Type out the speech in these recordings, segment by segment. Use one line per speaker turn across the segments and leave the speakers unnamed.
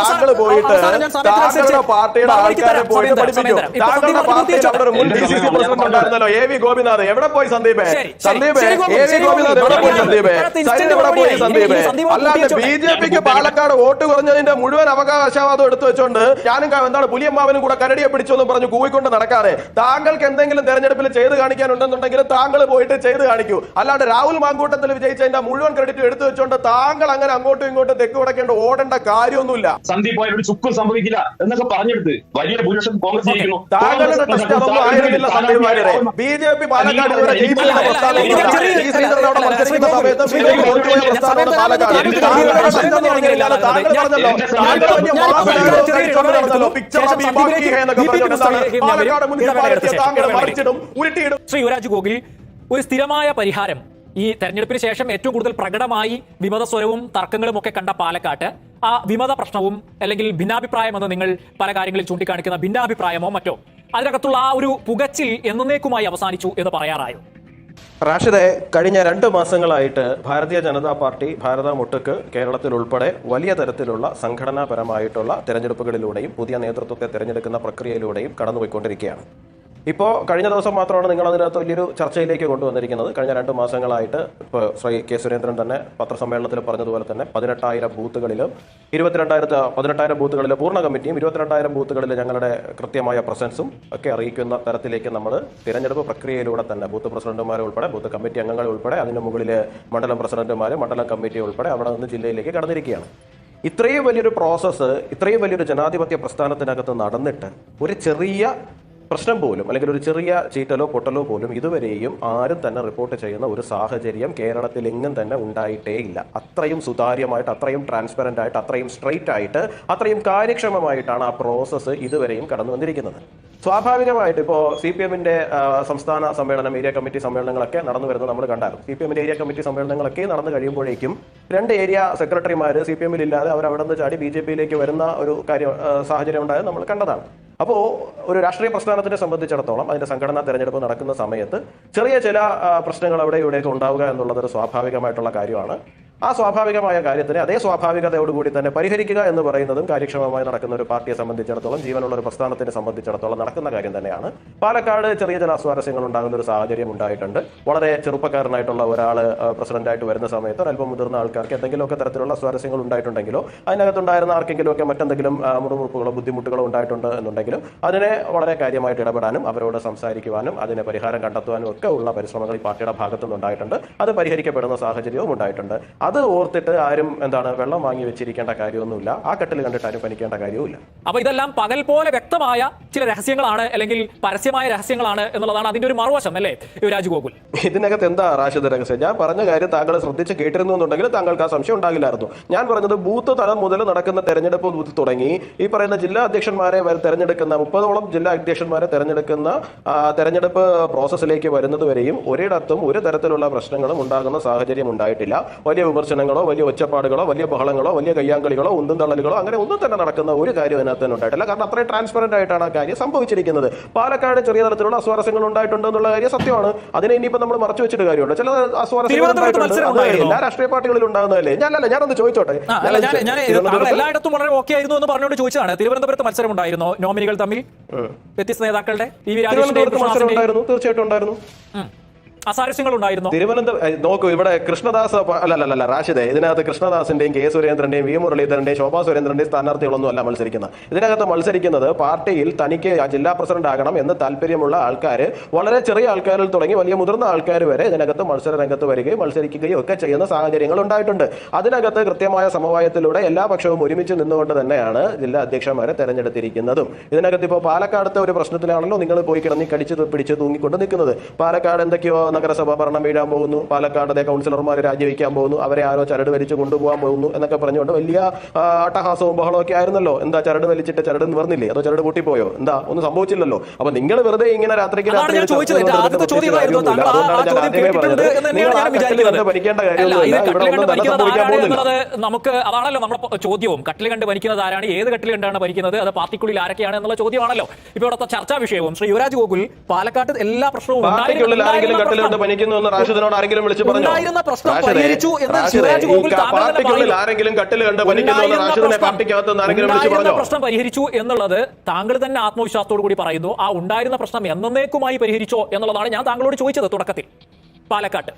താങ്കൾ പോയിട്ട് താങ്കളുടെ പാർട്ടിയുടെ ആൾക്കാരെ പോയിട്ട് പഠിപ്പിക്കും. താങ്കളുടെ പാർട്ടിയിൽ അവിടെ ഒരു മുൻ ഡി സി സി പ്രസിഡന്റ് ഉണ്ടായിരുന്നല്ലോ എ വി ഗോപിനാഥ്. എവിടെ പോയി സന്ദീപ്? സന്ദീപ് എ വി ഗോപിനാഥ് എവിടെ പോയി സന്ദീപ്? സൈൻ എവിടെ പോയി സന്ദീപ്? അല്ലാതെ ബി ജെ പിക്ക് പാലക്കാട് വോട്ട് കുറഞ്ഞതിന്റെ മുഴുവൻ അവകാശവാദം എടുത്തു വെച്ചോണ്ട് ഞാനും എന്താണ് പുലിയമ്മാവനും കൂടെ കരടിയെ പിടിച്ചോന്നും പറഞ്ഞു കൂവിക്കൊണ്ട് നടക്കാതെ താങ്കൾക്ക് എന്തെങ്കിലും തെരഞ്ഞെടുപ്പിൽ ചെയ്ത് കാണിക്കാനുണ്ടെന്നുണ്ടെങ്കിൽ താങ്കൾ പോയിട്ട് ചെയ്ത് കാണിക്കൂ. അല്ലാണ്ട് രാഹുൽ മാങ്കൂട്ടത്തിൽ വിജയിച്ചതിന്റെ മുഴുവൻ ക്രെഡിറ്റ് എടുത്തു വെച്ചോണ്ട് താങ്കൾ അങ്ങനെ അങ്ങോട്ടും ഇങ്ങോട്ടും തെക്ക് കിടക്കേണ്ട ഓടേണ്ട കാര്യമൊന്നുമില്ല.
സന്ദീപ് പോയ ഒരു ചുക്കും സംഭവിക്കില്ല എന്നൊക്കെ പറഞ്ഞെടുത്ത് വലിയ ഭൂരിപക്ഷം കോൺഗ്രസ് ജയിക്കുന്നു
B J P Palakkad
Shri Yuvraj Gokul ഒരു സ്ഥിരമായ പരിഹാരം ഈ തെരഞ്ഞെടുപ്പിന് ശേഷം ഏറ്റവും കൂടുതൽ പ്രകടമായി വിമത സ്വരവും തർക്കങ്ങളും ഒക്കെ കണ്ട പാലക്കാട്ട് ആ വിമത പ്രശ്നവും അല്ലെങ്കിൽ ഭിന്നാഭിപ്രായം എന്ന് നിങ്ങൾ പല കാര്യങ്ങളിൽ ചൂണ്ടിക്കാണിക്കുന്ന ഭിന്നാഭിപ്രായമോ മറ്റോ അതിനകത്തുള്ള ആ ഒരു പുകച്ചിൽ എന്നേക്കുമായി അവസാനിച്ചു എന്ന് പറയാറായോ?
റാഷിദെ കഴിഞ്ഞ രണ്ട് മാസങ്ങളായിട്ട് ഭാരതീയ ജനതാ പാർട്ടി ഭാരത മുട്ടുക്ക് കേരളത്തിൽ ഉൾപ്പെടെ വലിയ തരത്തിലുള്ള സംഘടനാപരമായിട്ടുള്ള തെരഞ്ഞെടുപ്പുകളിലൂടെയും പുതിയ നേതൃത്വത്തെ തെരഞ്ഞെടുക്കുന്ന പ്രക്രിയയിലൂടെയും കടന്നുപോയിക്കൊണ്ടിരിക്കുകയാണ്. ഇപ്പോൾ കഴിഞ്ഞ ദിവസം മാത്രമാണ് നിങ്ങൾ അതിനകത്ത് വലിയൊരു ചർച്ചയിലേക്ക് കൊണ്ടുവന്നിരിക്കുന്നത്. കഴിഞ്ഞ രണ്ട് മാസങ്ങളായിട്ട് ഇപ്പോൾ ശ്രീ കെ സുരേന്ദ്രൻ തന്നെ പത്രസമ്മേളനത്തിൽ പറഞ്ഞതുപോലെ തന്നെ പതിനെട്ടായിരം ബൂത്തുകളിലും ഇരുപത്തിരണ്ടായിരത്തി പതിനെട്ടായിരം ബൂത്തുകളിലെ പൂർണ കമ്മിറ്റിയും ഇരുപത്തിരണ്ടായിരം ബൂത്തുകളിൽ ഞങ്ങളുടെ കൃത്യമായ പ്രസൻസും ഒക്കെ അറിയിക്കുന്ന തരത്തിലേക്ക് നമ്മൾ തിരഞ്ഞെടുപ്പ് പ്രക്രിയയിലൂടെ തന്നെ ബൂത്ത് പ്രസിഡന്റുമാരെ ഉൾപ്പെടെ ബൂത്ത് കമ്മിറ്റി അംഗങ്ങൾ ഉൾപ്പെടെ അതിന് മുകളിൽ മണ്ഡലം പ്രസിഡന്റുമാർ മണ്ഡലം കമ്മിറ്റി ഉൾപ്പെടെ അവിടെ നിന്ന് ജില്ലയിലേക്ക് കടന്നിരിക്കുകയാണ്. ഇത്രയും വലിയൊരു പ്രോസസ്സ് ഇത്രയും വലിയൊരു ജനാധിപത്യ പ്രസ്ഥാനത്തിനകത്ത് നടന്നിട്ട് ഒരു ചെറിയ പ്രശ്നം പോലും അല്ലെങ്കിൽ ഒരു ചെറിയ ചീറ്റലോ പൊട്ടലോ പോലും ഇതുവരെയും ആരും തന്നെ റിപ്പോർട്ട് ചെയ്യുന്ന ഒരു സാഹചര്യം കേരളത്തിൽ എങ്ങും തന്നെ ഉണ്ടായിട്ടേ ഇല്ല. അത്രയും സുതാര്യമായിട്ട് അത്രയും ട്രാൻസ്പെറന്റ് ആയിട്ട് അത്രയും സ്ട്രെയിറ്റ് ആയിട്ട് അത്രയും കാര്യക്ഷമമായിട്ടാണ് ആ പ്രോസസ്സ് ഇതുവരെയും കടന്നു വന്നിരിക്കുന്നത്. സ്വാഭാവികമായിട്ട് ഇപ്പോൾ സി പി എമ്മിന്റെ സംസ്ഥാന സമ്മേളനം ഏരിയ കമ്മിറ്റി സമ്മേളനങ്ങളൊക്കെ നടന്നു വരുന്നത് നമ്മൾ കണ്ടാലും. സി പി എമ്മിന്റെ ഏരിയ കമ്മിറ്റി സമ്മേളനങ്ങളൊക്കെ നടന്നു കഴിയുമ്പോഴേക്കും രണ്ട് ഏരിയ സെക്രട്ടറിമാർ സി പി എമ്മിൽ ഇല്ലാതെ അവർ അവിടെ നിന്ന് ചാടി ബി ജെ പിയിലേക്ക് വരുന്ന ഒരു കാര്യം സാഹചര്യം ഉണ്ടായത് നമ്മൾ കണ്ടതാണ്. അപ്പോൾ ഒരു രാഷ്ട്രീയ പ്രസ്ഥാനത്തിനെ സംബന്ധിച്ചിടത്തോളം അതിന്റെ സംഘടനാ തെരഞ്ഞെടുപ്പ് നടക്കുന്ന സമയത്ത് ചെറിയ ചില പ്രശ്നങ്ങൾ അവിടെ ഇവിടെയൊക്കെ ഉണ്ടാവുക എന്നുള്ളത് സ്വാഭാവികമായിട്ടുള്ള കാര്യമാണ്. ആ സ്വാഭാവികമായ കാര്യത്തിനെ അതേ സ്വാഭാവികതയോടുകൂടി തന്നെ പരിഹരിക്കുക എന്ന് പറയുന്നതും കാര്യക്ഷമമായി നടക്കുന്ന ഒരു പാർട്ടിയെ സംബന്ധിച്ചിടത്തോളം ജീവനുള്ള ഒരു പ്രസ്ഥാനത്തിനെ സംബന്ധിച്ചിടത്തോളം നടക്കുന്ന കാര്യം തന്നെയാണ്. പാലക്കാട് ചെറിയ ചില അസ്വാരസ്യങ്ങൾ ഉണ്ടാകുന്ന ഒരു സാഹചര്യം ഉണ്ടായിട്ടുണ്ട്. വളരെ ചെറുപ്പക്കാരനായിട്ടുള്ള ഒരാൾ പ്രസിഡന്റായിട്ട് വരുന്ന സമയത്ത് അല്പം മുതിർന്ന ആൾക്കാർക്ക് എന്തെങ്കിലുമൊക്കെ തരത്തിലുള്ള അസ്വാരസ്യങ്ങൾ ഉണ്ടായിട്ടുണ്ടെങ്കിലോ അതിനകത്തുണ്ടായിരുന്ന ആർക്കെങ്കിലും ഒക്കെ മറ്റെന്തെങ്കിലും മുറിമുറുപ്പുകളോ ബുദ്ധിമുട്ടുകളോ ഉണ്ടായിട്ടുണ്ട് എന്നുണ്ടെങ്കിലും അതിനെ വളരെ കാര്യമായിട്ട് ഇടപെടാനും അവരോട് സംസാരിക്കുവാനും അതിനെ പരിഹാരം കണ്ടെത്തുവാനും ഒക്കെ ഉള്ള പരിശ്രമങ്ങൾ ഈ പാർട്ടിയുടെ ഭാഗത്തുനിന്നുണ്ടായിട്ടുണ്ട്. അത് പരിഹരിക്കപ്പെടുന്ന സാഹചര്യവും ഉണ്ടായിട്ടുണ്ട്. അത് ഓർത്തിട്ട് ആരും എന്താണ് വെള്ളം വാങ്ങി വെച്ചിരിക്കേണ്ട കാര്യമൊന്നുമില്ല. ആ കെട്ടിൽ കണ്ടിട്ട് ആരും പനിക്കേണ്ട കാര്യവുമില്ല.
അപ്പൊ ഇതെല്ലാം പകൽ പോലെ വ്യക്തമായ ചില രഹസ്യങ്ങളാണ് അല്ലെങ്കിൽ പരസ്യമായ രഹസ്യങ്ങളാണ് എന്നുള്ളതാണ് അതിന്റെ ഒരു മറുവശം അല്ലേ യുവരാജ് ഗോകുൽ?
ഇതിനകത്ത് എന്താ റാഷിദ് രഹസ്യം? ഞാൻ പറഞ്ഞ കാര്യം താങ്കൾ ശ്രദ്ധിച്ച് കേട്ടിരുന്നു എന്നുണ്ടെങ്കിൽ താങ്കൾക്ക് ആ സംശയം ഉണ്ടാകില്ലായിരുന്നു. ഞാൻ പറഞ്ഞത് ബൂത്ത് തലം മുതൽ നടക്കുന്ന തെരഞ്ഞെടുപ്പ് ബൂത്ത് തുടങ്ങി. ഈ പറയുന്ന ജില്ലാ അധ്യക്ഷന്മാരെ തെരഞ്ഞെടുക്കുന്ന മുപ്പതോളം ജില്ലാ അധ്യക്ഷന്മാരെ തെരഞ്ഞെടുക്കുന്ന തെരഞ്ഞെടുപ്പ് പ്രോസസ്സിലേക്ക് വരുന്നത് വരെയും ഒരിടത്തും ഒരു തരത്തിലുള്ള പ്രശ്നങ്ങളും ഉണ്ടാകുന്ന സാഹചര്യം ഉണ്ടായിട്ടില്ല. വലിയ വിമർശനങ്ങളോ വലിയ ഒച്ചപ്പാടുകളോ വലിയ ബഹളങ്ങളോ വലിയ കയ്യാങ്കളികളോ ഉന്തും തള്ളലുകളോ അങ്ങനെ ഒന്നും തന്നെ നടക്കുന്ന ഒരു കാര്യം അതിനകത്ത് തന്നെ ഉണ്ടായിട്ടില്ല. കാരണം അത്രയും ട്രാൻസ്പെറന്റ് ആയിട്ടാണ് ആ കാര്യം സംഭവിച്ചിരിക്കുന്നത്. പാലക്കാട് ചെറിയ തരത്തിലുള്ള അസ്വാരസ്യങ്ങൾ ഉണ്ടായിട്ടുണ്ട് എന്നുള്ള കാര്യം സത്യമാണ്. അതിനെ ഇനിയിപ്പോൾ നമ്മൾ മറച്ചു വെച്ചിട്ട് കാര്യമുണ്ട്. ചില അസ്വാരസ്യങ്ങൾ എല്ലാ രാഷ്ട്രീയ പാർട്ടികളിൽ ഉണ്ടാകുന്നതല്ലേ? ഞാനല്ല ഞാനൊന്ന് ചോദിച്ചോട്ടെ?
എല്ലായിടത്തും വളരെ ഓക്കെ ആയിരുന്നു എന്ന് പറഞ്ഞുകൊണ്ട് ചോദിച്ചതാണ്. തിരുവനന്തപുരത്ത് മത്സരം ഉണ്ടായിരുന്നോ? നോമിനികൾ തമ്മിൽ? വ്യത്യസ്ത നേതാക്കളുടെ?
തീർച്ചയായിട്ടും ഉണ്ടായിരുന്നു.
അസാരസ്യങ്ങൾ ഉണ്ടായിരുന്നു
തിരുവനന്തപുരം നോക്കൂ ഇവിടെ കൃഷ്ണദാസ് അല്ലല്ല അല്ല അല്ല അല്ല റാഷിദെ ഇതിനകത്ത് കൃഷ്ണദാസിന്റെയും കെ സുരേന്ദ്രന്റെയും വി മുരളീധരന്റെയും ശോഭാ സുരേന്ദ്രന്റെയും സ്ഥാനാർത്ഥികളൊന്നും അല്ല മത്സരിക്കുന്നത്. ഇതിനകത്ത് മത്സരിക്കുന്നത് പാർട്ടിയിൽ തനിക്ക് ജില്ലാ പ്രസിഡന്റ് ആകണം എന്ന് താല്പര്യമുള്ള ആൾക്കാർ വളരെ ചെറിയ ആൾക്കാരിൽ തുടങ്ങി വലിയ മുതിർന്ന ആൾക്കാർ വരെ ഇതിനകത്ത് മത്സര രംഗത്ത് വരികയും മത്സരിക്കുകയും ഒക്കെ ചെയ്യുന്ന സാഹചര്യങ്ങൾ ഉണ്ടായിട്ടുണ്ട്. അതിനകത്ത് കൃത്യമായ സമവായത്തിലൂടെ എല്ലാ പക്ഷവും ഒരുമിച്ച് നിന്നുകൊണ്ട് തന്നെയാണ് ജില്ലാ അധ്യക്ഷന്മാരെ തെരഞ്ഞെടുത്തിരിക്കുന്നതും. ഇതിനകത്ത് ഇപ്പോൾ പാലക്കാടത്തെ ഒരു പ്രശ്നത്തിലാണല്ലോ നിങ്ങൾ പോയി കിടന്നി കടിച്ച് പിടിച്ച് തൂങ്ങിക്കൊണ്ട് നിൽക്കുന്നത്. പാലക്കാട് എന്തൊക്കെയോ നഗരസഭ ഭരണം വീഴാൻ പോകുന്നു. പാലക്കാടത്തെ കൗൺസിലർമാർ രാജിവെക്കാൻ പോകുന്നു. അവരെ ആരോ ചരട് വലിച്ച് കൊണ്ടുപോകാൻ പോകുന്നു എന്നൊക്കെ പറഞ്ഞുകൊണ്ട് വലിയ അട്ടഹാസവും ബഹളവും ഒക്കെ ആയിരുന്നല്ലോ. എന്താ ചരട് വലിച്ചിട്ട് ചരട് നിവർന്നില്ലേ അതോ ചരട് പൊട്ടിപ്പോയോ? എന്താ? ഒന്നും സംഭവിച്ചില്ലല്ലോ. അപ്പൊ നിങ്ങൾ വെറുതെ ഇങ്ങനെ രാത്രിക്ക് കാര്യമൊന്നുമില്ല.
നമുക്ക് അതാണല്ലോ നമ്മുടെ ചോദ്യവും. കട്ടിൽ കണ്ട് ഭരിക്കുന്നത് ആരാണ്? ഏത് കട്ടിൽ കണ്ടാണ് ഭരിക്കുന്നത്? അത് പാർട്ടിക്കുള്ളിൽ ആരൊക്കെയാണ് എന്നുള്ള ചോദ്യമാണല്ലോ. ഇപ്പൊ ഇവിടുത്തെ ചർച്ചാ വിഷയവും ശ്രീ യുവരാജ് ഗോകുൽ പാലക്കാട്ട് എല്ലാ പ്രശ്നവും ഉണ്ടായിരുന്നു-
കൊണ്ട് പനിക്കുന്നു എന്ന് റാഷിദിനോട് ആരെങ്കിലും വിളിച്ച് പറഞ്ഞു? പാർട്ടിക്കുള്ളിൽ ആരെങ്കിലും കട്ടിൽ കണ്ട് പനിക്കുന്നു എന്ന് റാഷിദിനെ പാർട്ടിക്കകത്ത് നിന്ന് ആരെങ്കിലും വിളിച്ച് പറഞ്ഞു?
പ്രശ്നം പരിഹരിച്ചു എന്നുള്ളത് താങ്കൾ തന്നെ ആത്മവിശ്വാസത്തോടു കൂടി പറയുന്നു. ആ ഉണ്ടായിരുന്ന പ്രശ്നം എന്നേക്കുമായി പരിഹരിച്ചോ എന്നുള്ളതാണ് ഞാൻ താങ്കളോട് ചോദിച്ചത് തുടക്കത്തിൽ പാലക്കാട്ട്.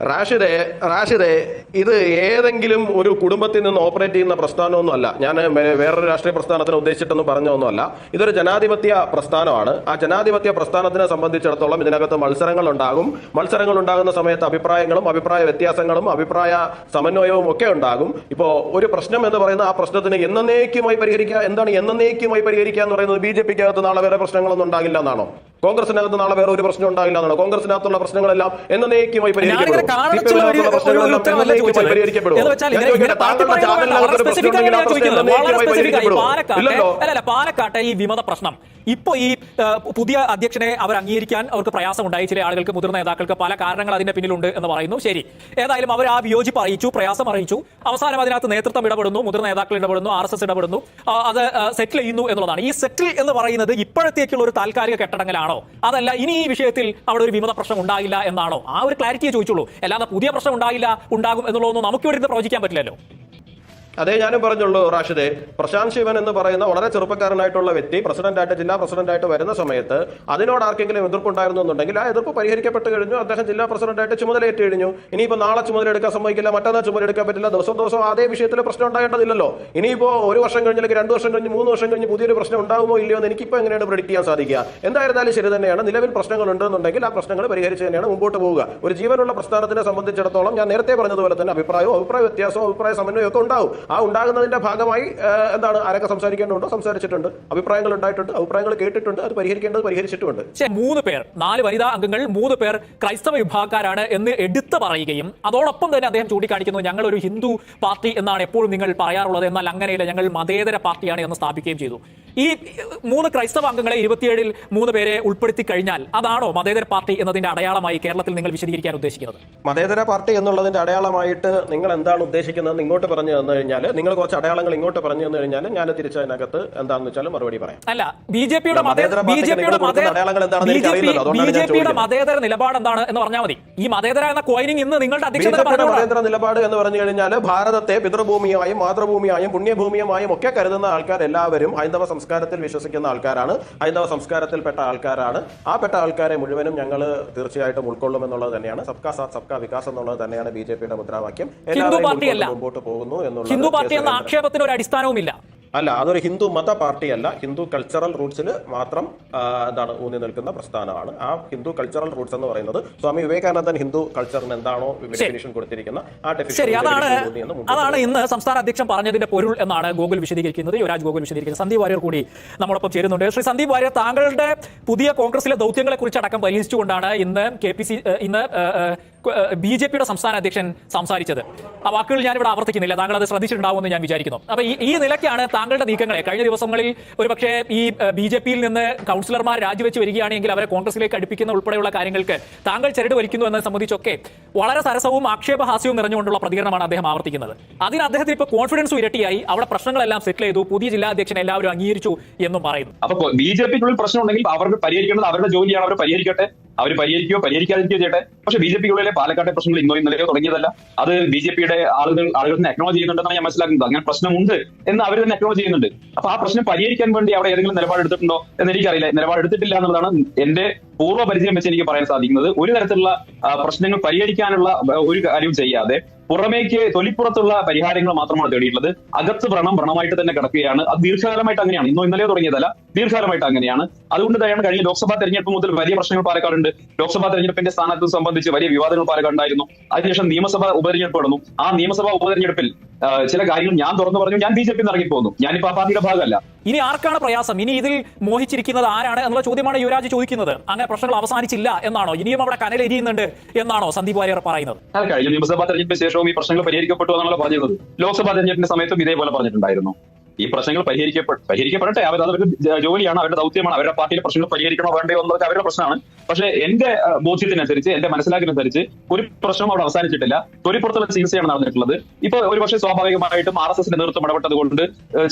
റാഷിദെ റാഷിദെ ഇത് ഏതെങ്കിലും ഒരു കുടുംബത്തിൽ നിന്ന് ഓപ്പറേറ്റ് ചെയ്യുന്ന പ്രസ്ഥാനമൊന്നുമല്ല. ഞാൻ വേറൊരു രാഷ്ട്രീയ പ്രസ്ഥാനത്തിന് ഉദ്ദേശിച്ചിട്ടൊന്നും പറഞ്ഞൊന്നുമല്ല ഇതൊരു ജനാധിപത്യ പ്രസ്ഥാനമാണ്. ആ ജനാധിപത്യ പ്രസ്ഥാനത്തിനെ സംബന്ധിച്ചിടത്തോളം ഇതിനകത്ത് മത്സരങ്ങൾ ഉണ്ടാകും മത്സരങ്ങൾ ഉണ്ടാകുന്ന സമയത്ത് അഭിപ്രായങ്ങളും അഭിപ്രായ വ്യത്യാസങ്ങളും അഭിപ്രായ സമന്വയവും ഒക്കെ ഉണ്ടാകും. ഇപ്പോൾ ഒരു പ്രശ്നം എന്ന് പറയുന്ന ആ പ്രശ്നത്തിന് എന്നേക്കുമായി പരിഹരിക്കുക എന്താണ് എന്നേക്കുമായി പരിഹരിക്കുക എന്ന് പറയുന്നത് ബി ജെ പിക്കകത്ത് നാളെ വേറെ പ്രശ്നങ്ങളൊന്നും ഉണ്ടാകില്ല എന്നാണോ? കോൺഗ്രസിനകത്ത് നാളെ വേറെ ഒരു പ്രശ്നം ഉണ്ടാകില്ല എന്നാണ് കോൺഗ്രസിനകത്തുള്ള പ്രശ്നങ്ങളെല്ലാം എന്നേക്കുമായി പരിഹരിക്കപ്പെടും
പാലക്കാട്ടെ ഈ വിമത പ്രശ്നം ഇപ്പൊ ഈ പുതിയ അധ്യക്ഷനെ അവർ അംഗീകരിക്കാൻ അവർക്ക് പ്രയാസമുണ്ടായി. ചില ആളുകൾക്ക് മുതിർന്ന നേതാക്കൾക്ക് പല കാരണങ്ങൾ അതിന്റെ പിന്നിലുണ്ട് എന്ന് പറയുന്നു. ശരി. ഏതായാലും അവർ ആ വിയോജിപ്പ് അറിയിച്ചു പ്രയാസം അറിയിച്ചു. അവസാനം അതിനകത്ത് നേതൃത്വം ഇടപെടുന്നു മുതിർന്ന നേതാക്കൾ ഇടപെടുന്നു ആർ എസ് എസ് ഇടപെടുന്നു. അത് സെറ്റിൽ ചെയ്യുന്നു എന്നുള്ളതാണ്. ഈ സെറ്റിൽ എന്ന് പറയുന്നത് ഇപ്പോഴത്തേക്കുള്ള ഒരു താൽക്കാലിക കെട്ടടങ്ങലാണോ അതല്ല ഇനി ഈ വിഷയത്തിൽ അവിടെ ഒരു വിമത പ്രശ്നം ഉണ്ടാകില്ല എന്നാണോ? ആ ഒരു ക്ലാരിറ്റിയെ ചോദിച്ചുള്ളൂ. അല്ലാതെ പുതിയ പ്രശ്നം ഉണ്ടാകില്ല ഉണ്ടാകും എന്നുള്ളതൊന്നും നമുക്ക് ഇവിടെ ഇരുന്ന് പ്രവചിക്കാൻ പറ്റില്ലല്ലോ.
അതേ ഞാനും പറഞ്ഞുള്ളൂ റാഷിദെ പ്രശാന്ത് ശിവൻ എന്ന് പറയുന്ന വളരെ ചെറുപ്പക്കാരനായിട്ടുള്ള വ്യക്തി പ്രസിഡന്റായിട്ട് ജില്ലാ പ്രസിഡന്റായിട്ട് വരുന്ന സമയത്ത് അതിനോട് ആർക്കെങ്കിലും എതിർപ്പുണ്ടായിരുന്നു എന്നുണ്ടെങ്കിൽ ആ എതിർപ്പ് പരിഹരിക്കപ്പെട്ട് കഴിഞ്ഞു അദ്ദേഹം ജില്ലാ പ്രസിഡന്റായിട്ട് ചുമതലയേറ്റ് കഴിഞ്ഞു. ഇനിയിപ്പോൾ നാളെ ചുമതല എടുക്കാൻ സമ്മതിക്കില്ല മറ്റന്നാൾ ചുമതല എടുക്കാൻ പറ്റില്ല ദിവസം ദിവസം അതേ വിഷയത്തിൽ പ്രശ്നം ഉണ്ടാകേണ്ടതില്ലല്ലോ. ഇനിയിപ്പോൾ ഒരു വർഷം കഴിഞ്ഞില്ലെങ്കിൽ രണ്ട് വർഷം കഴിഞ്ഞ് മൂന്ന് വർഷം കഴിഞ്ഞ് പുതിയൊരു പ്രശ്നം ഉണ്ടാകുമോ ഇല്ലയോ എന്ന് എനിക്കിപ്പോൾ എങ്ങനെയാണ് പ്രെഡിക്റ്റ് ചെയ്യാൻ സാധിക്കുക? എന്തായിരുന്നാലും ശരി തന്നെയാണ് നിലവിൽ പ്രശ്നങ്ങൾ ഉണ്ടെന്നുണ്ടെങ്കിൽ ആ പ്രശ്നങ്ങൾ പരിഹരിച്ച് തന്നെയാണ് മുമ്പോട്ട് പോവുക. ഒരു ജീവനുള്ള പ്രസ്ഥാനത്തിനെ സംബന്ധിച്ചിടത്തോളം ഞാൻ നേരത്തെ പറഞ്ഞതുപോലെ തന്നെ അഭിപ്രായവും അഭിപ്രായ വ്യത്യാസവും അഭിപ്രായ സമന്വയമൊക്കെ ഉണ്ടാവും. ആ ഉണ്ടാകുന്നതിന്റെ ഭാഗമായി എന്താണ് ആരൊക്കെ സംസാരിക്കേണ്ടതുണ്ടോ സംസാരിച്ചിട്ടുണ്ട്. അഭിപ്രായങ്ങൾ ഉണ്ടായിട്ടുണ്ട് അഭിപ്രായങ്ങൾ കേട്ടിട്ടുണ്ട് അത് പരിഹരിക്കേണ്ടത്
പരിഹരിച്ചിട്ടുണ്ട് മൂന്ന് പേർ നാല് വനിതാ അംഗങ്ങൾ മൂന്ന് പേർ ക്രൈസ്തവ വിഭാഗക്കാരാണ് എന്ന് എടുത്തു പറയുകയും അതോടൊപ്പം തന്നെ അദ്ദേഹം ചൂണ്ടിക്കാണിക്കുന്നു ഞങ്ങൾ ഒരു ഹിന്ദു പാർട്ടി എന്നാണ് എപ്പോഴും നിങ്ങൾ പറയാറുള്ളത് എന്നാൽ അങ്ങനെയല്ല ഞങ്ങൾ മതേതര പാർട്ടിയാണ് എന്ന് സ്ഥാപിക്കുകയും ചെയ്തു. ഈ മൂന്ന് ക്രൈസ്തവ അംഗങ്ങളെ ഇരുപത്തിയേഴിൽ മൂന്ന് പേരെ ഉൾപ്പെടുത്തി കഴിഞ്ഞാൽ അതാണോ മതേതര പാർട്ടി എന്നതിന്റെ അടയാളമായി കേരളത്തിൽ നിങ്ങൾ വിശദീകരിക്കാൻ ഉദ്ദേശിക്കുന്നത്?
മതേതര പാർട്ടി എന്നുള്ളതിന്റെ അടയാളമായിട്ട് നിങ്ങൾ എന്താണ് ഉദ്ദേശിക്കുന്നത് ഇങ്ങോട്ട് പറഞ്ഞു തന്നു കഴിഞ്ഞാൽ നിങ്ങൾ കുറച്ച് അടയാളങ്ങൾ ഇങ്ങോട്ട് പറഞ്ഞു തന്നു കഴിഞ്ഞാൽ ഞാൻ തിരിച്ചതിനകത്ത് എന്താണെന്ന് വെച്ചാൽ മറുപടി പറയാം.
അല്ല ബി ജെ പിയുടെ ബി ജെ പിയുടെ മതേതര നിലപാട് എന്താണ് എന്ന് പറഞ്ഞാൽ മതി. ഈ മതേതര എന്ന കോയിനിങ് ഇന്ന് നിങ്ങളുടെ
മതേതര നിലപാട് എന്ന് പറഞ്ഞു കഴിഞ്ഞാൽ ഭാരതത്തെ പിതൃഭൂമിയായും മാതൃഭൂമിയായും പുണ്യഭൂമിയുമായും ഒക്കെ കരുതുന്ന ആൾക്കാർ എല്ലാവരും ഹൈന്ദവ സംസ്കാരത്തിൽ വിശ്വസിക്കുന്ന ആൾക്കാരാണ്. ഹൈന്ദവ സംസ്കാരത്തിൽപ്പെട്ട ആൾക്കാരാണ്. ആ പെട്ട ആൾക്കാരെ മുഴുവനും ഞങ്ങൾ തീർച്ചയായിട്ടും ഉൾക്കൊള്ളും എന്നുള്ളത് തന്നെയാണ്. സബ്കാ സാത്ത് സബ്കാ വികാസ് എന്നുള്ളത് തന്നെയാണ് ബി ജെ പിയുടെ മുദ്രാവാക്യം. എല്ലാവരും മുമ്പോട്ട് പോകുന്നു എന്നുള്ളത്
ഹിന്ദു പാർട്ടി എന്ന ആക്ഷേപത്തിന് ഒരു അടിസ്ഥാനവുമില്ല.
അല്ല അതൊരു ഹിന്ദു മത പാർട്ടിയല്ല. ഹിന്ദു കൾച്ചറൽ റൂട്ട്സിൽ മാത്രം എന്താണ് ഊന്നി നിൽക്കുന്ന പ്രസ്ഥാനമാണ്. ആ ഹിന്ദു കൾച്ചറൽ റൂട്ട്സ് എന്ന് പറയുന്നത് സ്വാമി വിവേകാനന്ദൻ ഹിന്ദു കൾച്ചറിന് എന്താണോ ഡെഫിനേഷൻ കൊടുത്തിരിക്കുന്ന ആ
ശരി അതാണ് ഇന്ന് സംസ്ഥാന അധ്യക്ഷൻ പറഞ്ഞതിന്റെ പൊരുൾ എന്നാണ് ഗോകുൽ വിശദീകരിക്കുന്നത്. യുവരാജ് ഗോകുൽ വിശദീകരിക്കുന്നത് സന്ദീപ് വാര്യർ കൂടി നമ്മളൊപ്പം ചേരുന്നുണ്ട്. ശ്രീ സന്ദീപ് വാര്യർ താങ്കളുടെ പുതിയ കോൺഗ്രസിലെ ദൗത്യങ്ങളെ കുറിച്ച് അടക്കം പരിഹരിച്ചുകൊണ്ടാണ് ഇന്ന് കെ പി സി ഇന്ന് ബി ജെ പിയുടെ സംസ്ഥാന അധ്യക്ഷൻ സംസാരിച്ചത്. ആ വാക്കുകൾ ഞാനിവിടെ ആവർത്തിക്കുന്നില്ല. താങ്കൾ അത് ശ്രദ്ധിച്ചിട്ടുണ്ടാവുമെന്ന് ഞാൻ വിചാരിക്കുന്നു. അപ്പൊ ഈ ഈ നിലയ്ക്കാണ് താങ്കളുടെ നീക്കങ്ങളെ കഴിഞ്ഞ ദിവസങ്ങളിൽ ഒരുപക്ഷെ ഈ ബി ജെ പിയിൽ നിന്ന് കൗൺസിലർമാർ രാജിവെച്ച് വരികയാണെങ്കിൽ അവരെ കോൺഗ്രസിലേക്ക് അടുപ്പിക്കുന്ന ഉൾപ്പെടെയുള്ള കാര്യങ്ങൾക്ക് താങ്കൾ ചരട് വലിക്കുന്നു എന്നത് സംബന്ധിച്ചൊക്കെ വളരെ സരസവും ആക്ഷേപഹാസ്യവും നിറഞ്ഞുകൊണ്ടുള്ള പ്രതികരണമാണ് അദ്ദേഹം ആവർത്തിക്കുന്നത്. അതിന് അദ്ദേഹത്തിന് ഇപ്പോൾ കോൺഫിഡൻസ് ഇരട്ടിയായി. അവിടെ പ്രശ്നങ്ങളെല്ലാം സെറ്റിൽ ചെയ്തു. പുതിയ ജില്ലാ അധ്യക്ഷനെ എല്ലാവരും അംഗീകരിച്ചു എന്നും പറയുന്നു.
അപ്പൊ ബി ജെ പിക്കുള്ളിൽ പ്രശ്നം ഉണ്ടെങ്കിൽ അവർക്ക് പരിഹരിക്കേണ്ടത് അവരുടെ ജോലിയാണ്. അവർ പരിഹരിക്കട്ടെ. അവർ പരിഹരിക്കുകയോ പരിഹരിക്കാതിരിക്കുകയോ ചെയ്യട്ടെ. പക്ഷെ ബി ജെ പിക്കുള്ളിലെ പാലക്കാട്ടെ പ്രശ്നങ്ങൾ ഇന്നോ ഇന്നലെയോ തുടങ്ങിയതല്ല. അത് ബി ജെ പിയുടെ ആളുകൾ ആളുകൾ അക്നോളജ് ചെയ്യുന്നുണ്ടെന്നാണ് ഞാൻ മനസ്സിലാക്കുന്നത്. അങ്ങനെ പ്രശ്നമുണ്ട് എന്ന് അവർ തന്നെ അക്നോളജ് ചെയ്യുന്നുണ്ട്. അപ്പൊ ആ പ്രശ്നം പരിഹരിക്കാൻ വേണ്ടി അവിടെ ഏതെങ്കിലും നിലപാട് എടുത്തിട്ടുണ്ടോ എന്ന് എനിക്കറിയില്ല. നിലപാട് എടുത്തിട്ടില്ല എന്നുള്ളതാണ് എന്റെ പൂർവ പരിചയം വെച്ച് എനിക്ക് പറയാൻ സാധിക്കുന്നത്. ഒരു തരത്തിലുള്ള പ്രശ്നങ്ങൾ പരിഹരിക്കാനുള്ള ഒരു കാര്യവും ചെയ്യാതെ പുറമേക്ക് തൊലിപ്പുറത്തുള്ള പരിഹാരങ്ങൾ മാത്രമാണ് തേടിയിട്ടുള്ളത്. അകത്ത് വ്രണം വ്രണമായിട്ട് തന്നെ കിടക്കുകയാണ്. അത് ദീർഘകാലമായിട്ട് അങ്ങനെയാണ്. ഇന്നോ ഇന്നലെയോ തുടങ്ങിയതല്ല. ദീർഘകാലമായിട്ട് അങ്ങനെയാണ്. അതുകൊണ്ട് തന്നെയാണ് കഴിഞ്ഞ ലോക്സഭാ തെരഞ്ഞെടുപ്പ് മുതൽ വലിയ പ്രശ്നങ്ങൾ പാലക്കാടുണ്ട്. ലോക്സഭാ തെരഞ്ഞെടുപ്പിന്റെ സ്ഥാനാർത്ഥി സംബന്ധിച്ച് വലിയ വിവാദങ്ങൾ പാലക്കാടുണ്ടായിരുന്നു. അതിനുശേഷം നിയമസഭാ ഉപതെരഞ്ഞെടുപ്പ് നടന്നു. ആ നിയമസഭാ ഉപതെരഞ്ഞെടുപ്പിൽ ചില കാര്യങ്ങൾ ഞാൻ തുറന്നു പറഞ്ഞു ഞാൻ ബി ജെ പി ഇറങ്ങി പോകുന്നു ഞാനിപ്പോ ആ പാർട്ടിയുടെ ഭാഗമല്ല.
ഇനി ആർക്കാണ് പ്രയാസം? ഇനി ഇതിൽ മോഹിച്ചിരിക്കുന്നത് ആരാണ് എന്നുള്ള ചോദ്യമാണ് യുവരാജ് ചോദിക്കുന്നത്. അങ്ങനെ പ്രശ്നങ്ങൾ അവസാനിച്ചില്ല എന്നാണോ? ഇനിയും അവിടെ കനലെരിയുന്നുണ്ട് എന്നാണോ സന്ദീപ് വാര്യർ പറയുന്നത്?
കഴിഞ്ഞ നിയമസഭാ തെരഞ്ഞെടുപ്പിന് ശേഷവും ഈ പ്രശ്നങ്ങൾ പരിഹരിക്കപ്പെട്ടു എന്നാണല്ലോ പറഞ്ഞത്. ലോക്സഭാ തെരഞ്ഞെടുപ്പിന്റെ സമയത്തും ഇതേപോലെ പറഞ്ഞിട്ടുണ്ടായിരുന്നു. ഈ പ്രശ്നങ്ങൾ പരിഹരിക്കപ്പെട്ട പരിഹരിക്കപ്പെടട്ടെ. അവർ അവരുടെ ജോലിയാണ് അവരുടെ ദൗത്യമാണ് അവരുടെ പാർട്ടിയിലെ പ്രശ്നങ്ങൾ പരിഹരിക്കണോ വേണ്ടയോ എന്നുള്ളത് അവരുടെ പ്രശ്നമാണ്. പക്ഷേ എന്റെ ബോധ്യത്തിനനുസരിച്ച് എന്റെ മനസ്സിലാക്കിനനുസരിച്ച് ഒരു പ്രശ്നവും അവിടെ അവസാനിച്ചിട്ടില്ല. തൊലിപ്പുറത്തുള്ള ചികിത്സയാണ് നടന്നിട്ടുള്ളത്. ഇപ്പൊ ഒരുപക്ഷെ സ്വാഭാവികമായിട്ടും ആർ എസ് എസിന്റെ നേതൃത്വം ഇടപെട്ടത് കൊണ്ട്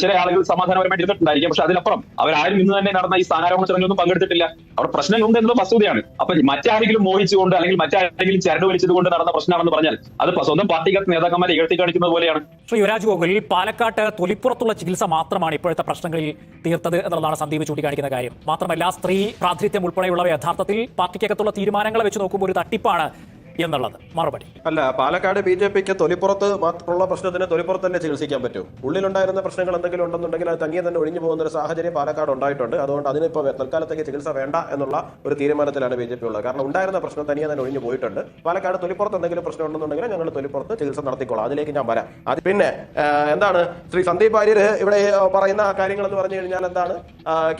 ചില ആളുകൾ സമാധാനപരമായിട്ട് ഇരുന്നിട്ടുണ്ടായിരിക്കും. പക്ഷെ അതിനപ്പുറം അവരാരും ഇന്ന് തന്നെ നടന്ന ഈ സ്ഥാനാരോഹണ ചടങ്ങിലൊന്നും പങ്കെടുത്തിട്ടില്ല. അവിടെ പ്രശ്നങ്ങളുണ്ട് എന്നത് വസ്തുതയാണ്. അപ്പൊ മറ്റാരെങ്കിലും മോഹിച്ചുകൊണ്ട് അല്ലെങ്കിൽ മറ്റാരെങ്കിലും ചരട് വലിച്ചത് കൊണ്ട് നടന്ന പ്രശ്നമാണെന്ന് പറഞ്ഞാൽ അത് സ്വന്തം പാർട്ടിക്കാർ നേതാക്കന്മാരെ ഇകഴ്ത്തി കാണിക്കുന്നത് പോലെയാണ്.
യുവരാജ് ഗോകുൽ പാലക്കാട്ട് തൊലിപ്പുറത്തുള്ള ചികിത്സ മാത്രമാണ് ഇപ്പോഴത്തെ പ്രശ്നങ്ങളിൽ തീർത്തത് എന്നുള്ളതാണ് സന്ദീപ് ചൂണ്ടിക്കാണിക്കുന്ന കാര്യം. മാത്രമല്ല സ്ത്രീ പ്രാതിനിധ്യം ഉൾപ്പെടെയുള്ളവ യഥാർത്ഥത്തിൽ പാർട്ടിക്കകത്തുള്ള തീരുമാനങ്ങളെ വെച്ച് നോക്കുമ്പോൾ ഒരു തട്ടിപ്പാണ് എന്നുള്ളത്. മറുപടി.
അല്ല പാലക്കാട് ബി ജെ പിക്ക് തൊലിപ്പുറത്ത് മാത്രമുള്ള പ്രശ്നത്തിന് തൊലിപ്പുറത്ത് തന്നെ ചികിത്സിക്കാൻ പറ്റും. ഉള്ളിലുണ്ടായിരുന്ന പ്രശ്നങ്ങൾ എന്തെങ്കിലും ഉണ്ടെന്നുണ്ടെങ്കിൽ അത് തങ്ങിയെ തന്നെ ഒഴിഞ്ഞു പോകുന്ന ഒരു സാഹചര്യം പാലക്കാട് ഉണ്ടായിട്ടുണ്ട്. അതുകൊണ്ട് അതിനിപ്പോൾ തൽക്കാലത്തേക്ക് ചികിത്സ വേണ്ട എന്നുള്ള ഒരു തീരുമാനത്തിലാണ് ബി ജെ പി ഉള്ളത്. കാരണം ഉണ്ടായിരുന്ന പ്രശ്നം തനിയെ തന്നെ ഒഴിഞ്ഞു പോയിട്ടുണ്ട്. പാലക്കാട് തൊലിപ്പുറത്ത് എന്തെങ്കിലും പ്രശ്നം ഉണ്ടെന്നുണ്ടെങ്കിൽ ഞങ്ങൾ തൊലിപ്പുറത്ത് ചികിത്സ നടത്തിക്കോളാം. അതിലേക്ക് ഞാൻ വരാം. അത് പിന്നെ എന്താണ് ശ്രീ സന്ദീപ് വാര്യർ ഇവിടെ പറയുന്ന കാര്യങ്ങൾ എന്ന് പറഞ്ഞു കഴിഞ്ഞാൽ എന്താണ്?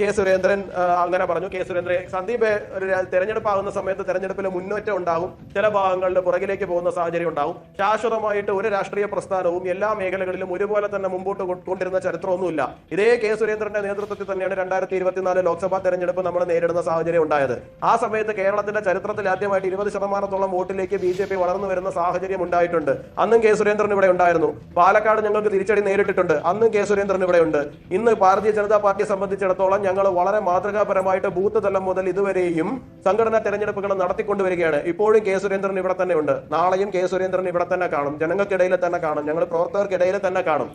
കെ സുരേന്ദ്രൻ അങ്ങനെ പറഞ്ഞു. കെ സുരേന്ദ്രൻ സന്ദീപ് ഒരു ര- തെരഞ്ഞെടുപ്പ് ആകുന്ന സമയത്ത് തെരഞ്ഞെടുപ്പിൽ മുന്നേറ്റം ഉണ്ടാകും. ചില ഭാഗങ്ങളിൽ പുറകിലേക്ക് പോകുന്ന സാഹചര്യം ഉണ്ടാവും. ശാശ്വതമായിട്ട് ഒരു രാഷ്ട്രീയ പ്രസ്ഥാനവും എല്ലാ മേഖലകളിലും ഒരുപോലെ തന്നെ മുമ്പോട്ട് കൊണ്ടിരുന്ന ചരിത്രമൊന്നുമില്ല. ഇതേ കെ. സുരേന്ദ്രന്റെ നേതൃത്വത്തിൽ തന്നെയാണ് രണ്ടായിരത്തി ഇരുപത്തിനാല് ലോക്സഭാ തെരഞ്ഞെടുപ്പ് നമ്മൾ നേരിടുന്ന സാഹചര്യം ഉണ്ടായത്. ആ സമയത്ത് കേരളത്തിന്റെ ചരിത്രത്തിൽ ആദ്യമായിട്ട് ഇരുപത് ശതമാനത്തോളം വോട്ടിലേക്ക് ബി ജെ പി വളർന്നു വരുന്ന സാഹചര്യം ഉണ്ടായിട്ടുണ്ട്. അന്നും കെ. സുരേന്ദ്രൻ ഇവിടെ ഉണ്ടായിരുന്നു. പാലക്കാട് ഞങ്ങൾക്ക് തിരിച്ചടി നേരിട്ടിട്ടുണ്ട്. അന്നും കെ. സുരേന്ദ്രൻ ഇവിടെ ഉണ്ട്. ഇന്ന് ഭാരതീയ ജനതാ പാർട്ടിയെ സംബന്ധിച്ചിടത്തോളം ഞങ്ങൾ വളരെ മാതൃകാപരമായിട്ട് ബൂത്ത് തലം മുതൽ ഇതുവരെയും സംഘടനാ തെരഞ്ഞെടുപ്പുകൾ നടത്തിക്കൊണ്ടുവരികയാണ്. ഇപ്പോഴും കെ. സുരേന്ദ്രൻ ഇവിടെ തന്നെ ഉണ്ട്. നാളെയും കെ സുരേന്ദ്രൻ ഇവിടെ തന്നെ കാണും. ജനങ്ങൾക്കിടയിൽ തന്നെ കാണും. ഞങ്ങൾ പ്രവർത്തകർക്കിടയിൽ തന്നെ കാണും.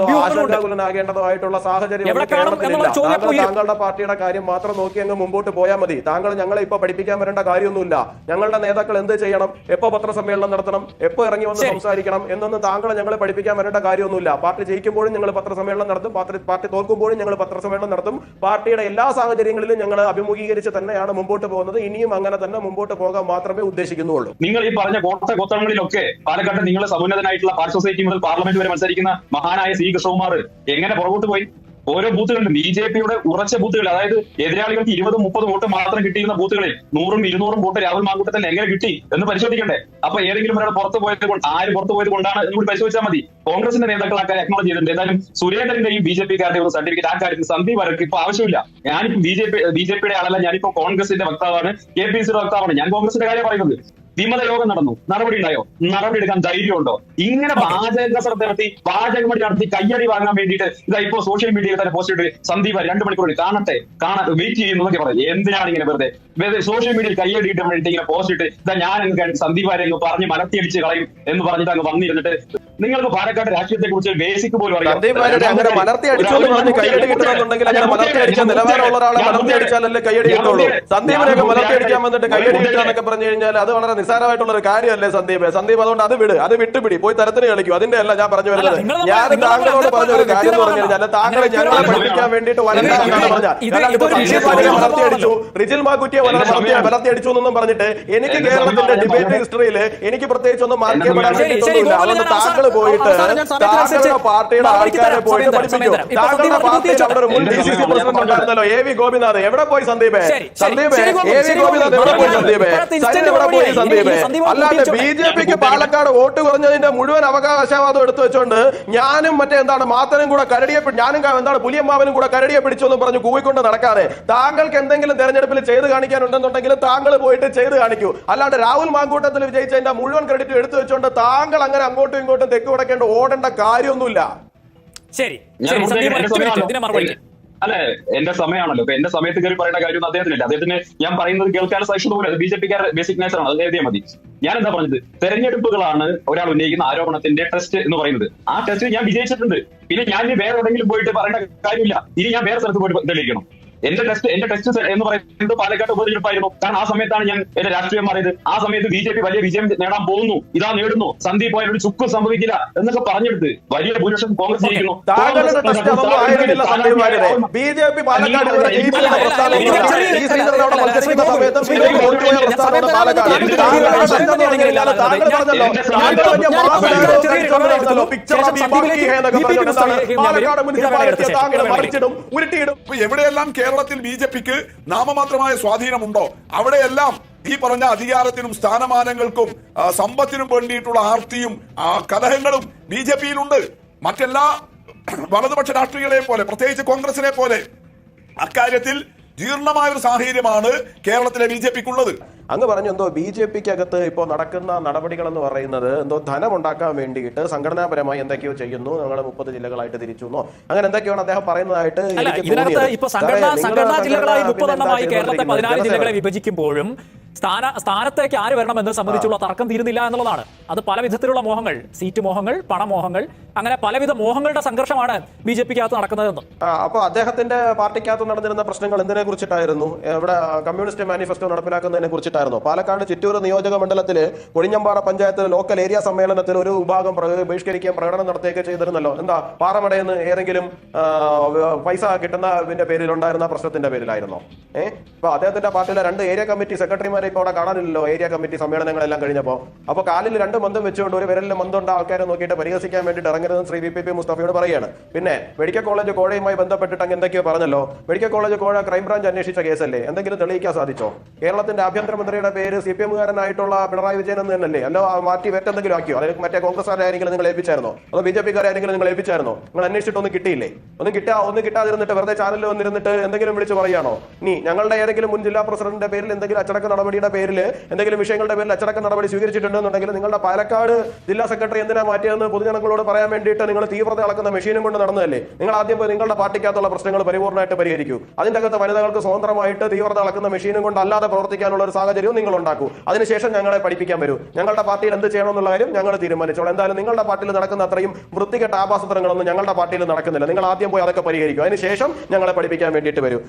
അഭ്യൂഹങ്ങളും
ആയിട്ടുള്ള സാഹചര്യം താങ്കൾ താങ്കളുടെ പാർട്ടിയുടെ കാര്യം മാത്രം നോക്കി അങ്ങ് മുമ്പോട്ട് പോയാൽ മതി. താങ്കൾ ഞങ്ങളെ ഇപ്പൊ പഠിപ്പിക്കാൻ വരേണ്ട കാര്യമൊന്നുമില്ല. ഞങ്ങളുടെ നേതാക്കൾ എന്ത് ചെയ്യണം? എപ്പോ പത്രസമ്മേളനം നടത്തണം? എപ്പോ ഇറങ്ങി വന്ന് സംസാരിക്കണം? എന്നൊന്നും താങ്കൾ ഞങ്ങളെ പഠിപ്പിക്കാൻ വരേണ്ട കാര്യമൊന്നുമില്ല. പാർട്ടി ജയിക്കുമ്പോഴും ഞങ്ങൾ പത്രസമ്മേളനം നടത്തും. പാർട്ടി തോൽക്കുമ്പോഴും ഞങ്ങൾ പത്രസമ്മേളനം നടത്തും. പാർട്ടിയുടെ എല്ലാ സാഹചര്യങ്ങളിലും ഞങ്ങൾ അഭിമുഖീകരിച്ച് തന്നെയാണ് മുമ്പോട്ട് പോകുന്നത് ഇനിയും അങ്ങനെ തന്നെ മുമ്പോട്ട് പോകാൻ മാത്രമേ ഉദ്ദേശിക്കുന്നുള്ളൂ.
നിങ്ങൾ ഈ പറഞ്ഞ കോട്ട ഗോത്രങ്ങളിലൊക്കെ പാലക്കാട്ട് നിങ്ങൾ സമുന്നതനായിട്ടുള്ള പാർട്ടി സൊസൈറ്റി മുതൽ പാർലമെന്റ് വരെ മത്സരിക്കുന്ന മഹാനായ സി കൃഷ്ണകുമാർ എങ്ങനെ പുറകോട്ട് പോയി? ഓരോ ബൂത്തുകളിലും ബി ജെ പിയുടെ ഉറച്ച ബൂത്തുകൾ അതായത് എതിരാളികൾക്ക് ഇരുപതും മുപ്പതും വോട്ട് മാത്രം കിട്ടിയിരുന്ന ബൂത്തുകളിൽ നൂറും ഇരുന്നൂറും വോട്ട് രാഹുൽ മാങ്കൂട്ടത്തിന് എങ്ങനെ കിട്ടി എന്ന് പരിശോധിക്കണ്ടേ? അപ്പൊ ഏതെങ്കിലും ഒരാൾ പുറത്തു പോയത് കൊണ്ട് ആര് പുറത്തു പോയത് കൊണ്ടാണ് എന്ന് കൂടി പരിശോധിച്ചാൽ മതി. കോൺഗ്രസിന്റെ നേതാക്കൾ ആ കാര്യം അക്നോളജ് ചെയ്തിട്ടുണ്ട്. എന്തായാലും സുരേന്ദ്രന്റെയും ബി ജെ പിക്കാരുടെയും ഒരു സർട്ടിഫിക്കറ്റ് ആ കാര്യത്തിൽ സന്ധി വരക്ക് ഇപ്പൊ ആവശ്യമില്ല. ഞാനിപ്പോ B J P B J പിയുടെ ആളല്ല ഞാനിപ്പോ കോൺഗ്രസിന്റെ വക്താവാണ് കെ പി സിയുടെ വക്താവാണ്. ഞാൻ കോൺഗ്രസിന്റെ കാര്യം പറയുന്നത്. വിമത യോഗം നടന്നു. നടപടി ഉണ്ടായോ? നടപടി എടുക്കാൻ ധൈര്യമുണ്ടോ? ഇങ്ങനെ പാചക കസരത്ത് നടത്തി പാചകമടി നടത്തി കയ്യടി വാങ്ങാൻ വേണ്ടിയിട്ട് ഇതാ ഇപ്പോ സോഷ്യൽ മീഡിയയിൽ തന്നെ പോസ്റ്റ് ഇട്ട് സന്ദീപ് രണ്ട് മണിക്കൂർ കാണട്ടെ കാണാൻ വെയിറ്റ് ചെയ്യുന്നു എന്നൊക്കെ പറയും എന്തിനാണ് ഇങ്ങനെ വെറുതെ? വെറുതെ സോഷ്യൽ മീഡിയയിൽ കയ്യടി ഇട്ട് വേണ്ടി ഇങ്ങനെ പോസ്റ്റ് ഇട്ട് ഇതാ ഞാൻ അങ്ങ് സന്ദീപ് ആരെ അങ്ങ് പറഞ്ഞ് മലത്തിയടിച്ച് കളയും എന്ന് പറഞ്ഞിട്ട് അങ്ങ് വന്നിരുന്നിട്ട് നിങ്ങൾക്ക് പാലക്കാട് രാഷ്ട്രീയത്തെ കുറിച്ച് ബേസിക് പോലും അറിയാം.
സന്ദീപ് വാര്യരെ അങ്ങനെ എന്ന് പറഞ്ഞ് കയ്യടി കിട്ടണമെന്നുണ്ടെങ്കിൽ അങ്ങനെ മലർത്തി അടിച്ച ഒരാളെ മലർത്തി അടിച്ചാലല്ലേ കയ്യടി കിട്ടുള്ളൂ? സന്ദീപിനെയൊക്കെ മലർത്തി അടിക്കാൻ വന്നിട്ട് കയ്യടി കിട്ടാന്നൊക്കെ പറഞ്ഞു കഴിഞ്ഞാൽ അത് വളരെ നിസ്സാരമായിട്ടുള്ള ഒരു കാര്യമല്ലേ സന്ദീപ്? സന്ദീപ് അതുകൊണ്ട് അത് വിട് അത് വിട്ടുപിടി. പോയി തരത്തിന് കളിക്കൂ. അതിന്റെ അല്ല ഞാൻ പറഞ്ഞു വരുന്നത്. ഞാൻ താങ്കളോട് പറഞ്ഞ ഒരു കാര്യം എന്ന് പറഞ്ഞു. കഴിഞ്ഞാൽ താങ്കളെ ഞങ്ങളെ. പഠിപ്പിക്കാൻ വേണ്ടിയിട്ട് വരണ്ട
ഇത്
എന്നാണ്
ഇത്
പറഞ്ഞത്. അടിച്ചു റിജിൽ മാക്കുറ്റിയെ അടിച്ചു എന്നൊന്നും പറഞ്ഞിട്ട് എനിക്ക് കേരളത്തിന്റെ ഡിബേറ്റ് ഹിസ്റ്ററിയിൽ എനിക്ക് പ്രത്യേകിച്ച് ഒന്നും മാർക്ക്
എന്റെ
ചെയ്യപ്പെടാൻ
സമയം.
ശരി, ശരി,
വേണ്ടിയിട്ടൊന്നുമില്ല അതുകൊണ്ട് താങ്കൾ പോയിട്ട് താങ്കളുടെ പാർട്ടിയുടെ ആൾക്കാരെ പോയിട്ട് പഠിപ്പിക്കൂ. താങ്കളുടെ പാർട്ടിയിൽ അവിടെ ഒരു മുൻ ഡി സി സി പ്രസിഡന്റ് ഉണ്ടായിരുന്നല്ലോ എ വി ഗോപിനാഥ്. എവിടെ പോയി സന്ദീപ്? സന്ദീപ് എ വി ഗോപിനാഥ് എവിടെ പോയി സന്ദീപ് സന്ദീപ്? എവിടെ പോയി സന്ദീപ്
ഇനി സന്ദീപ് അല്ലാതെ.
ബി ജെ പിക്ക് പാലക്കാട് വോട്ട് കുറഞ്ഞതിന്റെ മുഴുവൻ അവകാശവാദം എടുത്തു വെച്ചോണ്ട് ഞാനും മറ്റേ എന്താണ് മാത്തനും കൂടെ കരടിയെ ഞാനും എന്താണ് പുലിയമ്മാവനും കൂടെ കരടിയെ പിടിച്ചു എന്ന് പറഞ്ഞു കൂവിക്കൊണ്ട് നടക്കാതെ താങ്കൾക്ക് എന്തെങ്കിലും തെരഞ്ഞെടുപ്പിൽ ചെയ്ത് കാണിക്കാനുണ്ടെന്നുണ്ടെങ്കിൽ താങ്കൾ പോയിട്ട് ചെയ്ത് കാണിക്കൂ. അല്ലാണ്ട് രാഹുൽ മാങ്കൂട്ടത്തിൽ വിജയിച്ചതിന്റെ മുഴുവൻ ക്രെഡിറ്റ് എടുത്തു വെച്ചോണ്ട് താങ്കൾ അങ്ങനെ അങ്ങോട്ടും ഇങ്ങോട്ടും തെക്ക് കിടക്കേണ്ട ഓടേണ്ട കാര്യമൊന്നുമില്ല.
ശരി. ഇതിനെ മറുപടി.
അല്ലെ എന്റെ സമയമാണല്ലോ എന്റെ സമയത്ത് കയറി പറയേണ്ട കാര്യം അദ്ദേഹത്തിനില്ല. അദ്ദേഹത്തിന് ഞാൻ പറയുന്നത് കേൾക്കാൻ സഹിഷ്ണു പോലെ ബി ജെ പിക്കാരുടെ ബേസിക് നേച്ചർ ആണ്. അത് എഴുതിയാൽ മതി. ഞാൻ എന്താ പറഞ്ഞത്? തെരഞ്ഞെടുപ്പുകളാണ് ഒരാൾ ഉന്നയിക്കുന്ന ആരോപണത്തിന്റെ ടെസ്റ്റ് എന്ന് പറയുന്നത്. ആ ടെസ്റ്റ് ഞാൻ വിജയിച്ചിട്ടുണ്ട്. പിന്നെ ഞാൻ വേറെ എവിടെയെങ്കിലും പോയിട്ട് പറയേണ്ട കാര്യമില്ല. ഇനി ഞാൻ വേറെ സ്ഥലത്ത് പോയിട്ട് തെളിയിക്കണം. എന്റെ ടെസ്റ്റ് എന്റെ ടെസ്റ്റ് എന്ന് പറയുന്നത് പാലക്കാട് ഉപതെരഞ്ഞെടുപ്പായിരുന്നു കാരണം ആ സമയത്താണ് ഞാൻ എന്റെ രാഷ്ട്രീയം മാറിയത് ആ സമയത്ത് ബി ജെ പി വലിയ വിജയം നേടാൻ പോകുന്നു ഇതാ നേടുന്നു സന്ദീപ് പോയാൽ ഒരു ചുക്കും സംഭവിക്കില്ല എന്നൊക്കെ പറഞ്ഞെടുത്ത് വലിയ ഭൂരിപക്ഷം കോൺഗ്രസ് ജയിക്കുന്നു
B J P Palakkad Palakkad താങ്കൾ മറിച്ചിടും ഉരുട്ടിയിടും
എവിടെയെല്ലാം കേരളത്തിൽ ബി ജെ പിക്ക് നാമമാത്രമായ സ്വാധീനമുണ്ടോ? അവിടെയെല്ലാം ഈ പറഞ്ഞ അധികാരത്തിനും സ്ഥാനമാനങ്ങൾക്കും സമ്പത്തിനും വേണ്ടിയിട്ടുള്ള ആർത്തിയും കലഹങ്ങളും ബി ജെ പിയിലുണ്ട്. മറ്റെല്ലാ വലതുപക്ഷ രാഷ്ട്രീയങ്ങളെ പോലെ പ്രത്യേകിച്ച് കോൺഗ്രസിനെ പോലെ അക്കാര്യത്തിൽ ജീർണമായ ഒരു സാഹചര്യമാണ് കേരളത്തിലെ ബി ജെ പിക്കുള്ളത്.
അങ്ങ് പറഞ്ഞു എന്തോ ബി ജെ പിക്ക് അകത്ത് ഇപ്പോൾ നടക്കുന്ന നടപടികൾ എന്ന് പറയുന്നത് എന്തോ ധനം ഉണ്ടാക്കാൻ വേണ്ടിയിട്ട് സംഘടനാപരമായി എന്തൊക്കെയോ ചെയ്യുന്നു ഞങ്ങൾ മുപ്പത് ജില്ലകളായിട്ട് തിരിച്ചു എന്നോ അങ്ങനെ എന്തൊക്കെയാണ് അദ്ദേഹം പറയുന്നതായിട്ട്
ഇതിനകത്ത്. ഇപ്പൊ സംഘടനാ ജില്ലകളായി മുപ്പതെണ്ണമായി കേരളത്തെ പതിനാല് ജില്ലകളെ വിഭജിക്കുമ്പോഴും സ്ഥാന സ്ഥാനത്തേക്ക് ആര് വരണം എന്ന് സംബന്ധിച്ചുള്ള തർക്കം തീരുന്നില്ല എന്നുള്ളതാണ്. അത് പല വിധത്തിലുള്ള മോഹങ്ങൾ സീറ്റ് മോഹങ്ങൾ പണമോഹങ്ങൾ അങ്ങനെ പലവിധ മോഹങ്ങളുടെ സംഘർഷമാണ് ബി ജെ പിക്കകത്ത് നടക്കുന്നതെന്ന്.
അപ്പൊ അദ്ദേഹത്തിന്റെ പാർട്ടിക്കകത്ത് നടന്നിരുന്ന പ്രശ്നങ്ങൾ എന്തിനെ കുറിച്ചിട്ടായിരുന്നു? ഇവിടെ കമ്മ്യൂണിസ്റ്റ് മാനിഫെസ്റ്റോ നടപ്പിലാക്കുന്നതിനെ കുറിച്ചിട്ടായിരുന്നു? പാലക്കാട് ചിറ്റൂർ നിയോജക മണ്ഡലത്തിൽ കൊഴിഞ്ഞമ്പാറ പഞ്ചായത്ത് ലോക്കൽ ഏരിയ സമ്മേളനത്തിൽ ഒരു വിഭാഗം ബഹിഷ്കരിക്കാൻ ബഹിഷ്കരിക്കുകയും പ്രകടനം നടത്തുകയൊക്കെ ചെയ്തിരുന്നല്ലോ. എന്താ പാറമടയെന്ന് ഏതെങ്കിലും ആ, പൈസ കിട്ടുന്ന പേരിലുണ്ടായിരുന്ന പേരിൽ ഉണ്ടായിരുന്ന പ്രശ്നത്തിന്റെ പേരിലായിരുന്നോ? ഏഹ് അപ്പൊ അദ്ദേഹത്തിന്റെ പാർട്ടിയിലെ രണ്ട് ഏരിയ കമ്മിറ്റി സെക്രട്ടറിമാരെ ഇപ്പൊ അവിടെ കാണാനില്ലല്ലോ. ഏരിയ കമ്മിറ്റി സമ്മേളനങ്ങളെല്ലാം കഴിഞ്ഞപ്പോ. അപ്പൊ കാലിൽ രണ്ട് മന്ദം വെച്ചുകൊണ്ട് ഒരു വിരലിൽ മന്ദുണ്ട ആൾക്കാരെ നോക്കിയിട്ട് പരിഹസിക്കാൻ വേണ്ടി ഇറങ്ങരുതെന്ന് ശ്രീ വി പി പി മുസ്തഫയോട് പറയുകയാണ് പിന്നെ മെഡിക്കൽ കോളേജ് കോഴയുമായി ബന്ധപ്പെട്ടിട്ട് അങ്ങ് എന്തൊക്കെയോ പറഞ്ഞല്ലോ. മെഡിക്കൽ കോളേജ് കോഴ ക്രൈംബ്രാഞ്ച് അന്വേഷിച്ച കേസല്ലേ? എന്തെങ്കിലും തെളിയിക്കാൻ സാധിച്ചോ? കേരളത്തിന്റെ ആഭ്യന്തരമന്ത്രിയുടെ പേര് സി പി എമ്മുകാരനായിട്ടുള്ള പിണറായി വിജയൻ എന്ന് തന്നെയല്ലേ? അല്ലോ മാറ്റി വേറ്റെന്തെങ്കിലും ആക്കിയോ? അല്ലെങ്കിൽ മറ്റേ കോൺഗ്രസ് ആരെങ്കിലും നിങ്ങൾ ഏൽപ്പിച്ചായിരുന്നോ? അതോ ബി ജെ പിക്കാരെങ്കിലും നിങ്ങൾ ഏൽപ്പിച്ചായിരുന്നോ? നിങ്ങൾ അന്വേഷിച്ചിട്ടൊന്നും കിട്ടിയില്ലേ? ഒന്നും കിട്ടാ ഒന്നും കിട്ടാതിരുന്നിട്ട് വെറുതെ ചാനലിൽ വന്നിരുന്നിട്ട് എന്തെങ്കിലും വിളിച്ച് പറയാണോ? നീ ഞങ്ങളുടെ ഏതെങ്കിലും മുൻ ജില്ലാ പ്രസിഡന്റിന്റെ പേരിൽ എന്തെങ്കിലും അച്ചടക്ക നടപടിയുടെ പേരിൽ എന്തെങ്കിലും വിഷയങ്ങളുടെ പേരിൽ അച്ചടക്ക നടപടി സ്വീകരിച്ചിട്ടുണ്ടെന്നുണ്ടെങ്കിൽ നിങ്ങളുടെ പാലക്കാട് ജില്ലാ സെക്രട്ടറി എന്തിനാ മാറ്റിയതെന്ന് പൊതുജനങ്ങളോട് പറയാൻ വേണ്ടിയിട്ട് നിങ്ങൾ തീവ്രത അളക്കുന്ന മെഷീനും കൊണ്ട് നടന്നതല്ലേ? നിങ്ങൾ ആദ്യം പോയി നിങ്ങളുടെ പാർട്ടിക്കകത്തുള്ള പ്രശ്നങ്ങൾ പരിപൂർണമായിട്ട് പരിഹരിക്കൂ. അതിന്റെ അകത്ത് വനിതകൾക്ക് സ്വതന്ത്രമായിട്ട് തീവ്രത അളക്കുന്ന മെഷീനും കൊണ്ട് അല്ലാതെ പ്രവർത്തിക്കാനുള്ള ഒരു സാഹചര്യവും നിങ്ങൾ ഉണ്ടാക്കൂ. അതിനുശേഷം ഞങ്ങളെ പഠിപ്പിക്കാൻ വരൂ. ഞങ്ങളുടെ പാർട്ടിയിൽ എന്ത് ചെയ്യണമെന്നുള്ള കാര്യം ഞങ്ങൾ തീരുമാനിച്ചോളൂ. എന്തായാലും നിങ്ങളുടെ പാർട്ടിയിൽ നടക്കുന്ന അത്രയും വൃത്തികെട്ട ആഭാസത്രങ്ങളൊന്നും ഞങ്ങളുടെ പാർട്ടിയിൽ നടക്കുന്നില്ല. നിങ്ങൾ ആദ്യം പോയി അതൊക്കെ പരിഹരിക്കും. അതിനുശേഷം ഞങ്ങളെ പഠിപ്പിക്കാൻ വേണ്ടിയിട്ട് വരൂ.